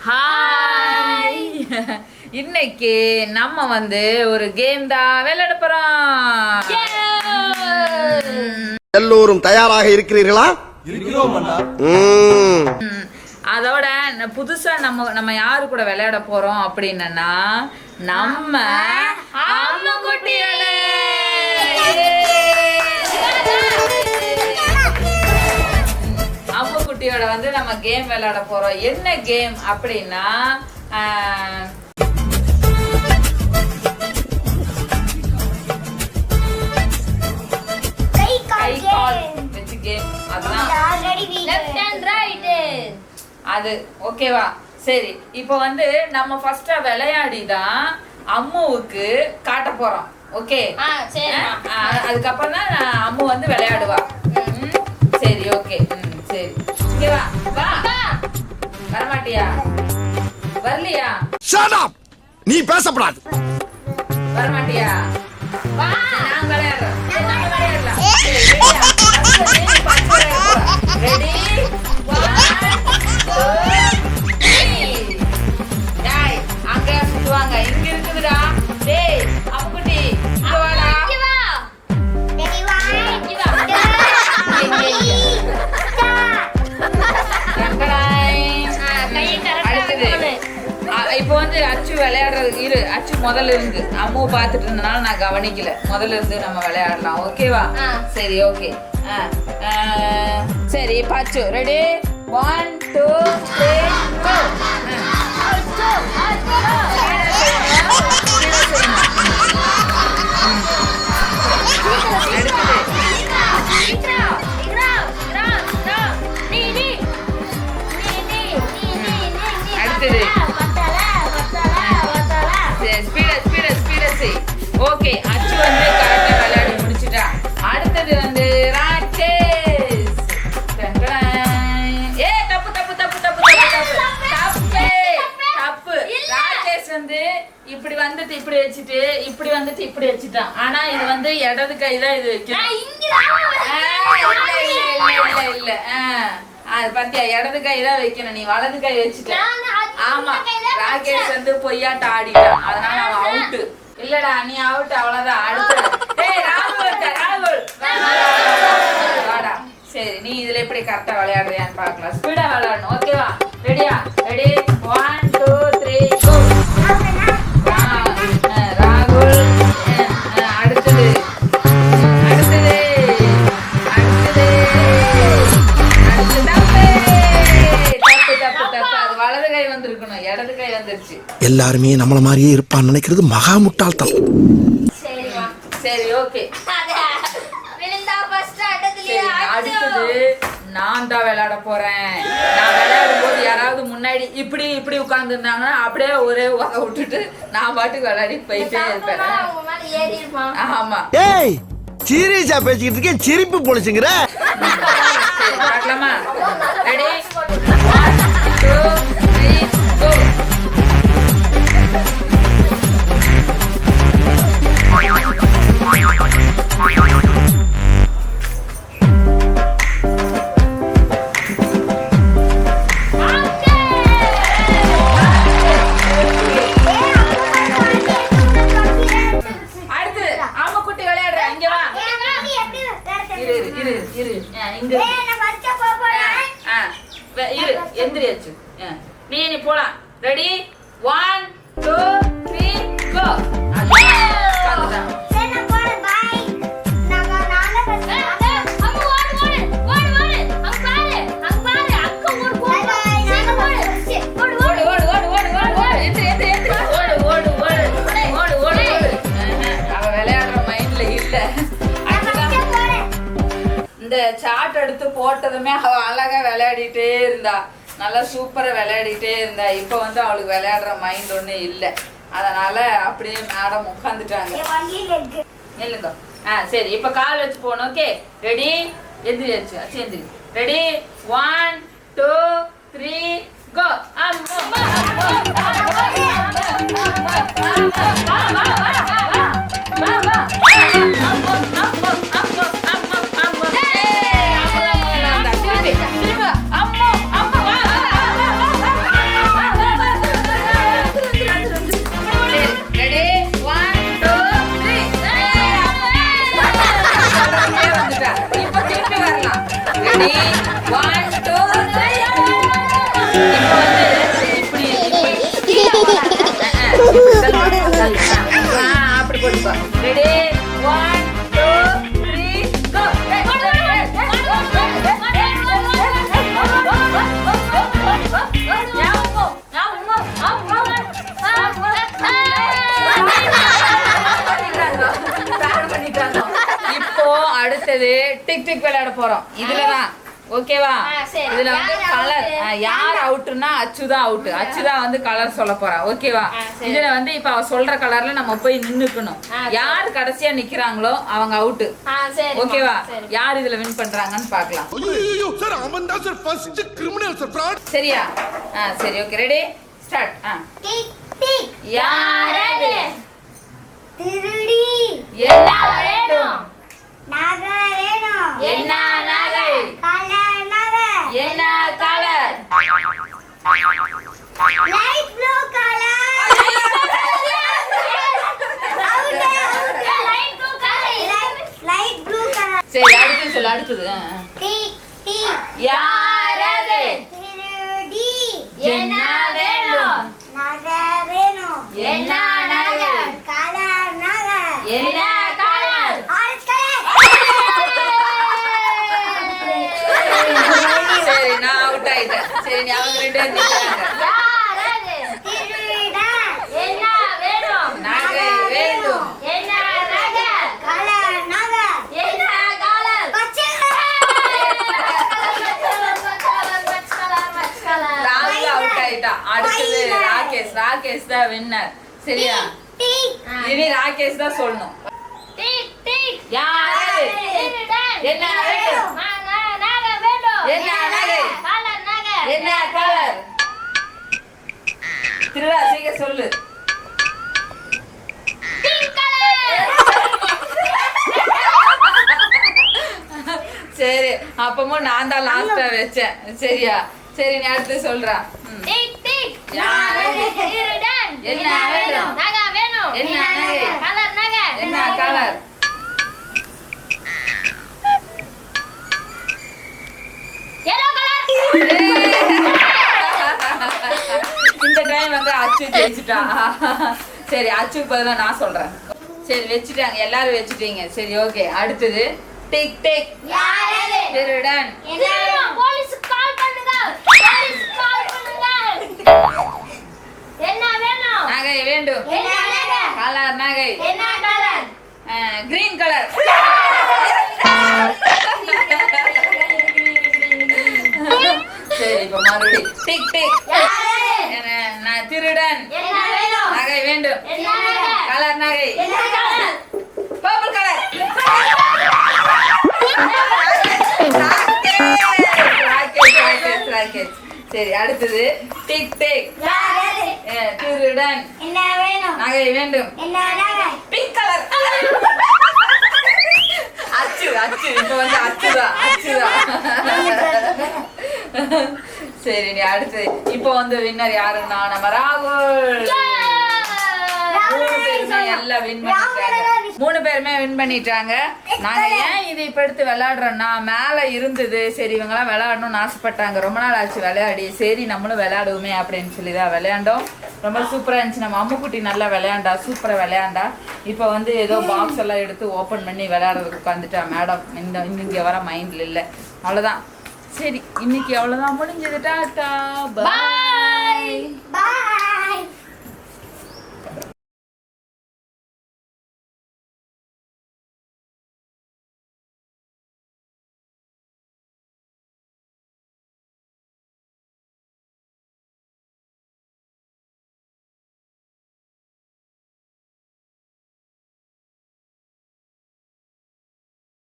Hi இன்னைக்கு நம்ம வந்து ஒரு கேம் தான் விளையாட போறோம். எல்லோரும் தயாராக இருக்கிறீர்களா? ம். ம், அதோட புதுசா நம்ம நம்ம யாரு கூட விளையாட போறோம் அப்படின்னா நம்ம அம்முக்குட்டியோட. அம்முக்குட்டியோட வந்து நம்ம கேம் விளையாட போறோம். என்ன கேம் அப்படின்னா கை கால். வச்சு கேம் ரைட் அது ஓகேவா சரி இப்போ வந்து நம்ம ஃபர்ஸ்டா விளையாடி தான் அம்முவுக்கு காட்ட போறோம். ஓகே அதுக்கப்புறம் தான் அம்மு வந்து விளையாடுவா. சரி ஓகே ம். வா வா வரமாட்டியா வரலையா up! நீ பேசப்படாது வரமாட்டியா வா நான் விளையாடுறேன் சரி, விளையாடுறது இரு அச்சு முதல்ல இருந்து. அம்மு பார்த்துட்டு இருந்தனால நான் கவனிக்கல. முதல்ல இருந்து நம்ம விளையாடலாம். ஓகேவா. சரி ஓகே சரி இப்போ அச்சு ரெடி ஒன் டூ த்ரீ இப்படி வச்சுட்டான். ஆனா இது வந்து இடது கை தான் இது வைக்கணும் இல்ல இல்ல இல்ல இல்ல இல்ல. ஆ. அது பாத்தியா இடது கை தான் வைக்கணும். நீ வலது கை வச்சுட்ட. ஆமா ராகேஷ். வந்து பொய்யாட்ட ஆடிட்டான். அதனால அவன் அவுட் இல்லடா நீ அவுட் அவ்வளவுதான். அடுத்து. ராகுல் ராகுல். வா, வாடா சரி நீ இதுல எப்படி கரெக்டா விளையாடுறியான்னு பார்க்கலாம். ஸ்பீடா விளையாடணும். ஓகேவா ரெடியா எல்லாருமே நம்மள மாதிரியே இருப்பான்னு நினைக்கிறது மகா முட்டாள்தனம். சரிமா சரி ஓகே. அடுத்தது நான் தான் விளையாட போறேன். நான் விளையாடும் போது யாராவது முன்னாடி இப்படி இப்படி உட்கார்ந்து இருந்தாங்கன்னா அப்படியே ஒரே உத விட்டுட்டு நான் பாட்டுக்கு விளையாடி போயிட்டே இருப்பேன். ஆமா. ஏய் சீரியஸா பேசிக்கிட்டு இருக்கேன் சிரிப்பு பொழிச்சுங்கிற சரி பார்க்கலாமா? ரெடி இரு. எந்திரியாச்சு நீ நீ போலாம். Ready one two three go போட்டதுமே அவ அழகா விளையாடிட்டே இருந்தா நல்லா சூப்பரா விளையாடிட்டே இருந்தா இப்போ வந்து அவளுக்கு விளையாடுற மைண்ட் ஒன்றும் இல்லை அதனால அப்படியே மேடம் உட்காந்துட்டாங்க நில்லுங்க ஆ சரி இப்போ கால் வச்சு போகணும் ஓகே ரெடி எந்திரியாச்சு அச்சு எந்திரி ready one two three go tick นี้ tick விளையாட போறோம். இதுலதான். ஓகேவா. இதுல வந்து கலர்? யார் அவுட்னா அச்சு தான் அவுட் அச்சு தான் வந்து கலர் சொல்ல போறா. ஓகேவா. இதுல வந்து இப்ப அவ சொல்ற கலர்ல நம்ம போய் நின்னுக்கணும். யார் கடைசியா நிக்கிறாங்களோ அவங்க அவுட் ஓகேவா? யார் இதுல வின் பண்றாங்கன்னு பார்க்கலாம். ஐயோ சார் அவன் தான் sir first criminal sir fraud சரியா? சரி ஓகே ரெடி ஸ்டார்ட் ஆ. அடுத்தது யாரது? என்ன வேணும்? என்ன கலர் என்ன கலர்? சரி நான் அவுட் ஆயிட்டேன். சரி நீ அவங்க ரெண்டு பேரும் நிக்கிறாங்க யாரது திருடன் என்ன வேணும் நகை வேண்டும் என்ன நகை கலர் நகை என்ன கலர் பச்சை ராகுல் அவுட் ஆயிட்டான் அடுத்தது ராகேஷ். ராகேஷ் தான் வின்னர் சரியா? இனி ராகேஷ் தான் சொல்லணும். யாரு? என்ன என்ன? கலர் சீக்கிரம் சொல்லு. சரி அப்பமும் நான் தான் லாஸ்டா வச்சேன். சரியா? சரி நீ அடுத்து சொல்றா ம். டிக் டிக் யாரு? திருடன் என்ன வேண்டும்? நகை வேணும் என்ன நகை? கலர் நகை என்ன கலர் எல்லோ கலர் இந்த டைம் வந்து அச்சு ஜெயிச்சிட்டா. சரி அச்சுக்கு பதிலா நான் சொல்றேன். சரி வச்சுட்டாங்க. எல்லாரும் வச்சுட்டீங்க. சரி ஓகே அடுத்தது. டிக் டிக் திருடன். போலீஸ் கால் பண்ணுங்க. நகை வேண்டும் கலர் நகை. Green colour. சரி இப்ப மறுபடி. Tick tick. திருடன். நகை வேண்டும் கலர் நகை. சரி அடுத்தது. டிக் டிக் திருடன். என்ன வேணும்? நகை வேண்டும். என்ன நகை? பிங்க் கலர் அச்சு அச்சு. இப்ப வந்து அச்சுதான் அச்சுதான் சரி நீ அடுத்து. இப்போ வந்து வின்னர் யாருன்னா நம்ம ராகுல். மூணு பேருமே எல்லாம் வின் பண்ணிட்டாங்க. மூணு பேருமே வின் பண்ணிட்டாங்க. நாங்க ஏன் இது இப்ப எடுத்து விளையாடுறோம்னா மேல இருந்தது. சரி இவங்கெல்லாம் விளையாடணும்னு ஆசைப்பட்டாங்க. ரொம்ப நாள் ஆச்சு விளையாடி. சரி நம்மளும் விளையாடுவோமே அப்படின்னு சொல்லி தான் விளையாண்டோம். ரொம்ப சூப்பரா இருந்துச்சு. நம்ம அம்முக்குட்டி நல்லா விளையாண்டா. சூப்பரா விளையாண்டா. இப்போ வந்து ஏதோ பாக்ஸ் எல்லாம் எடுத்து ஓபன் பண்ணி விளையாடுறதுக்கு உட்காந்துட்டா மேடம் இந்த இங்க வர மைண்ட்ல இல்ல. அவ்வளவுதான். சரி இன்னைக்கு அவ்வளவுதான். முடிஞ்சது. டாட்டா. பாய் பாய்